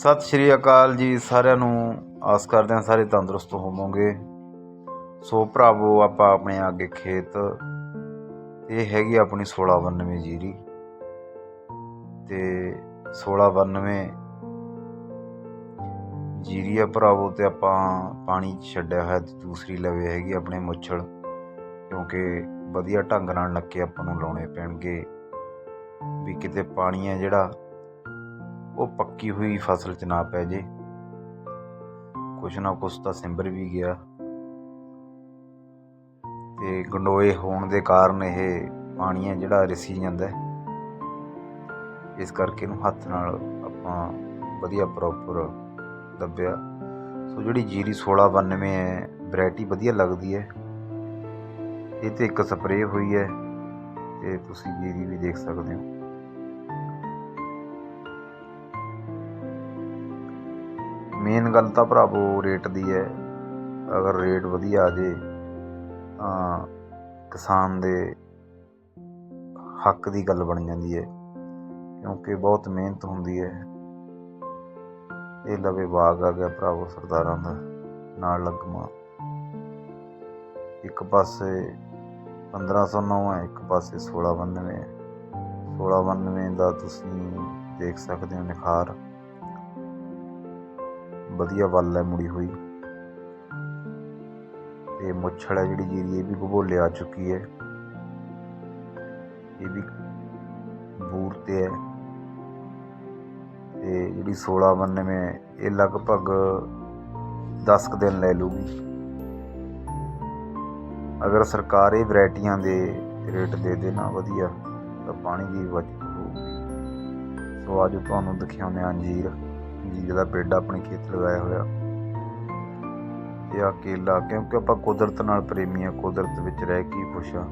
ਸਤਿ ਸ਼੍ਰੀ ਅਕਾਲ ਜੀ ਸਾਰਿਆਂ ਨੂੰ। ਆਸ ਕਰਦੇ ਹਾਂ ਸਾਰੇ ਤੰਦਰੁਸਤ ਹੋਵੋਗੇ। ਸੋ ਭਰਾਵੋ, ਆਪਾਂ ਆਪਣੇ ਅੱਗੇ ਖੇਤ ਇਹ ਹੈਗੀ ਆਪਣੀ 1692 ਜੀਰੀ। ਤੇ 1692 ਜੀਰੀ ਆ ਭਰਾਵੋ ਤੇ ਆਪਾਂ ਪਾਣੀ ਛੱਡਿਆ ਹੋਇਆ ਤੇ ਦੂਸਰੀ ਲਵੇ ਹੈਗੀ ਆਪਣੇ ਮੁੱਛਲ। ਕਿਉਂਕਿ ਵਧੀਆ ਢੰਗ ਨਾਲ ਨੱਕੇ ਆਪਾਂ ਨੂੰ ਲਾਉਣੇ ਪੈਣਗੇ। ਵੀ ਕਿਤੇ ਪਾਣੀ ਹੈ ਜਿਹੜਾ ਉਹ ਪੱਕੀ ਹੋਈ ਫਸਲ 'ਚ ਨਾ ਪੈ ਜੇ। ਕੁਛ ਨਾ ਕੁਛ ਤਾਂ ਸਿੰਬਰ ਵੀ ਗਿਆ। ਤੇ ਗੰਡੋਏ ਹੋਣ ਦੇ ਕਾਰਨ ਇਹ ਪਾਣੀ ਹੈ ਜਿਹੜਾ ਰਿਸੀ ਜਾਂਦਾ ਇਸ ਕਰਕੇ ਇਹਨੂੰ ਹੱਥ ਨਾਲ ਆਪਾਂ ਵਧੀਆ ਪ੍ਰੋਪਰ ਦੱਬਿਆ। ਸੋ ਜਿਹੜੀ ਜੀਰੀ 1692 ਹੈ ਵੈਰਾਈਟੀ ਵਧੀਆ ਲੱਗਦੀ ਹੈ। ਇਹ ਤੇ ਇੱਕ ਸਪਰੇਅ ਹੋਈ ਹੈ, ਤੇ ਤੁਸੀਂ ਜੀਰੀ ਵੀ ਦੇਖ ਸਕਦੇ ਹੋ। ਮੇਨ ਗੱਲ ਤਾਂ ਭਰਾਵੋ ਰੇਟ ਦੀ ਹੈ। ਅਗਰ ਰੇਟ ਵਧੀਆ ਆ ਜੇ, ਤਾਂ ਕਿਸਾਨ ਦੇ ਹੱਕ ਦੀ ਗੱਲ ਬਣ ਜਾਂਦੀ ਹੈ। ਕਿਉਂਕਿ ਬਹੁਤ ਮਿਹਨਤ ਹੁੰਦੀ ਹੈ। ਇਹ ਲਵੇ ਬਾਗ ਆ ਗਿਆ ਭਰਾਵੋ ਸਰਦਾਰਾਂ ਦਾ, ਨਾਲ ਲੱਗਮਾ। ਇੱਕ ਪਾਸੇ 1509 ਹੈ, ਇੱਕ ਪਾਸੇ 1692 ਹੈ। 1692 ਦਾ ਤੁਸੀਂ ਦੇਖ ਸਕਦੇ ਹੋ ਨਿਖਾਰ। ਵਧੀਆ ਵੱਲ ਹੈ ਮੁੜੀ ਹੋਈ। ਤੇ ਮੁੱਛੜ ਹੈ ਜਿਹੜੀ ਜੀਰੀ ਇਹ ਵੀ ਭਗੋਲੇ ਆ ਚੁੱਕੀ ਹੈ। ਇਹ ਵੀ ਬੂਰ ਤੇ ਹੈ। ਤੇ ਜਿਹੜੀ 1692 ਇਹ ਲਗਭਗ 10 ਕੁ ਦਿਨ ਲੈ ਲੂਗੀ ਅਗਰ ਸਰਕਾਰ ਇਹ ਵੈਰਾਈਟੀਆਂ ਦੇ ਰੇਟ ਦੇ ਦੇਣਾ ਵਧੀਆ, ਤਾਂ ਪਾਣੀ ਦੀ ਬਚਤ ਹੋਊਗੀ। ਸੋ ਅੱਜ ਤੁਹਾਨੂੰ ਦਿਖਾਉਂਦੇ ਹਾਂ ਅੰਜੀਰ ਅੰਜੀਰ ਦਾ ਪੇਡਾ ਆਪਣੇ ਖੇਤ ਲਗਾਇਆ ਹੋਇਆ। ਇਹ ਆ ਕੇਲਾ ਕਿਉਂਕਿ ਆਪਾਂ ਕੁਦਰਤ ਨਾਲ ਪ੍ਰੇਮੀ ਆ ਕੁਦਰਤ ਵਿੱਚ ਰਹਿ ਕੇ ਖੁਸ਼ ਆ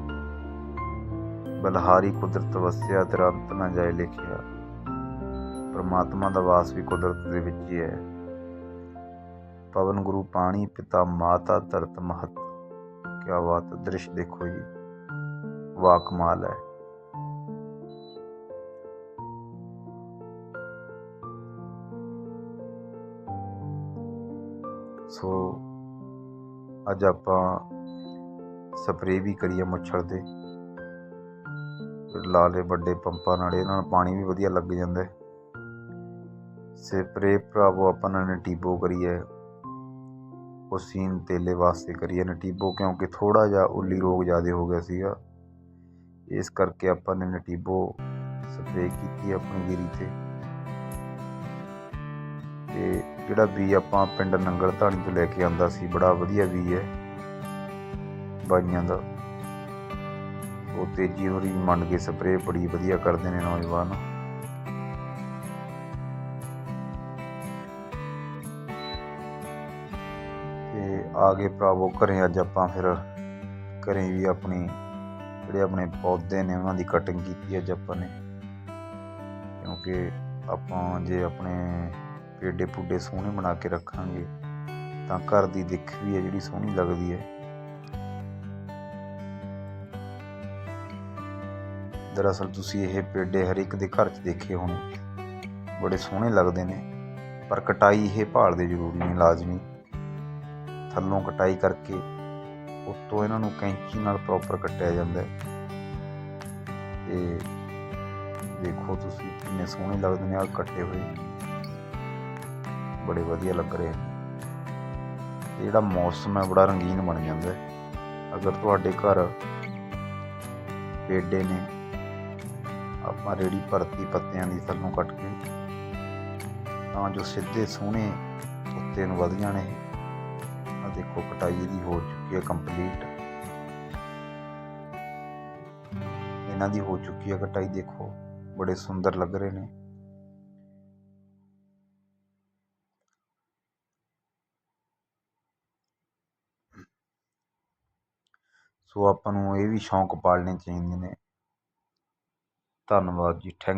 ਬਲਹਾਰੀ ਕੁਦਰਤ ਵਸਿਆ ਤੇਰਾ ਅੰਤ ਨਾ ਜਾਏ ਲਿਖਿਆ। ਪਰਮਾਤਮਾ ਦਾ ਵਾਸ ਵੀ ਕੁਦਰਤ ਦੇ ਵਿੱਚ ਹੀ ਹੈ। ਪਵਨ ਗੁਰੂ ਪਾਣੀ, ਪਿਤਾ ਮਾਤਾ, ਧਰਤ ਮਹਤ। ਕਿਆ ਬਾਤ ਦ੍ਰਿਸ਼ ਦੇਖੋ ਜੀ। ਵਾਹ ਕਮਾਲ ਹੈ। ਸੋ ਅੱਜ ਆਪਾਂ ਸਪਰੇਅ ਵੀ ਕਰੀਏ ਮੱਛਰ ਦੇ ਲਾ ਲਏ ਵੱਡੇ ਪੰਪਾਂ ਨਾਲ, ਇਹਨਾਂ ਨਾਲ ਪਾਣੀ ਵੀ ਵਧੀਆ ਲੱਗ ਜਾਂਦਾ ਹੈ। ਸਪਰੇਅ ਭਰਾਵੋ, ਆਪਾਂ ਨੇ ਟੀਬੋ ਕਰੀਏ। ਉਸੀਨ ਤੇਲੇ ਵਾਸਤੇ ਕਰੀਏ ਨਟੀਬੋ ਕਿਉਂਕਿ ਥੋੜਾ ਜਿਹਾ ਉੱਲੀ ਰੋਗ ਜ਼ਿਆਦਾ ਹੋ ਗਿਆ ਸੀਗਾ। ਇਸ ਕਰਕੇ ਆਪਾਂ ਨੇ ਨਟੀਬੋ ਸਪਰੇ ਕੀਤੀ ਆਪਣੀ ਗਿਰੀ ਤੇ। ਅਤੇ ਜਿਹੜਾ ਬੀ ਆਪਾਂ ਪਿੰਡ ਨੰਗਲ ਧਾਣੀ ਤੋਂ ਲੈ ਕੇ ਆਂਦਾ ਸੀ, ਬੜਾ ਵਧੀਆ ਬੀ ਹੈ। ਬਾਈਆਂ ਦਾ। ਉਹ ਤੇਜੀ ਹੋਰੀ ਮੰਨ ਕੇ ਸਪਰੇਅ ਬੜੀ ਵਧੀਆ ਕਰਦੇ ਨੇ ਨੌਜਵਾਨ। ਤੇ ਆ ਗਏ ਭਰਾਵੋ, ਘਰੇ ਅੱਜ ਆਪਾਂ ਫਿਰ ਘਰੇ ਵੀ ਆਪਣੀ, ਜਿਹੜੇ ਆਪਣੇ ਪੌਦੇ ਨੇ, ਉਹਨਾਂ ਦੀ ਕਟਿੰਗ ਕੀਤੀ ਅੱਜ ਆਪਾਂ ਨੇ। ਕਿਉਂਕਿ ਆਪਾਂ ਜੇ ਆਪਣੇ ਪੇਡੇ ਪੂਡੇ ਸੋਹਣੇ ਬਣਾ ਕੇ ਰੱਖਾਂਗੇ, ਤਾਂ ਘਰ ਦੀ ਦਿੱਖ ਵੀ ਹੈ ਜਿਹੜੀ ਸੋਹਣੀ ਲੱਗਦੀ ਹੈ। ਦਰਅਸਲ ਤੁਸੀਂ ਇਹ ਪੇਡੇ ਹਰ ਇੱਕ ਦੇ ਘਰ 'ਚ ਦੇਖੇ ਹੋਣੇ, ਬੜੇ ਸੋਹਣੇ ਲੱਗਦੇ ਨੇ, ਪਰ ਕਟਾਈ ਇਹ ਭਾਲ ਦੇ ਜ਼ਰੂਰੀ ਨਹੀਂ ਲਾਜ਼ਮੀ। ਥੱਲੋਂ ਕਟਾਈ ਕਰਕੇ ਉੱਤੋਂ ਇਹਨਾਂ ਨੂੰ ਕੈਂਚੀ ਨਾਲ ਪ੍ਰੋਪਰ ਕੱਟਿਆ ਜਾਂਦਾ ਹੈ। ਤੇ ਦੇਖੋ ਤੁਸੀਂ ਕਿੰਨੇ ਸੋਹਣੇ ਲੱਗਦੇ ਨੇ ਆ ਕੱਟੇ ਹੋਏ। ਬੜੇ ਵਧੀਆ ਲੱਗ ਰਹੇ ਨੇ ਜਿਹੜਾ ਮੌਸਮ ਹੈ, ਬੜਾ ਰੰਗੀਨ ਬਣ ਜਾਂਦਾ ਹੈ। ਅਗਰ ਤੁਹਾਡੇ ਘਰ ਪੇਡੇ ਨੇ, ਆਪਾਂ ਰੇੜੀ ਭਰਤੀ ਪੱਤਿਆਂ ਦੀ ਥੱਲੋਂ ਕੱਟ ਕੇ, ਤਾਂ ਜੋ ਸਿੱਧੇ ਸੋਹਣੇ ਉੱਤੇ ਨੂੰ ਵਧ ਜਾਣੇ। ਆ ਦੇਖੋ, ਕਟਾਈ ਇਹਦੀ ਹੋ ਚੁੱਕੀ ਹੈ ਕੰਪਲੀਟ ਇਹਨਾਂ ਦੀ ਹੋ ਚੁੱਕੀ ਹੈ ਕਟਾਈ, ਦੇਖੋ, ਬੜੇ ਸੁੰਦਰ ਲੱਗ ਰਹੇ ਨੇ। ਸੋ ਆਪਾਂ ਨੂੰ ਇਹ ਵੀ ਸ਼ੌਂਕ ਪਾਲਣੇ ਚਾਹੀਦੇ ਨੇ। ਧੰਨਵਾਦ ਜੀ ਥੈਂਕ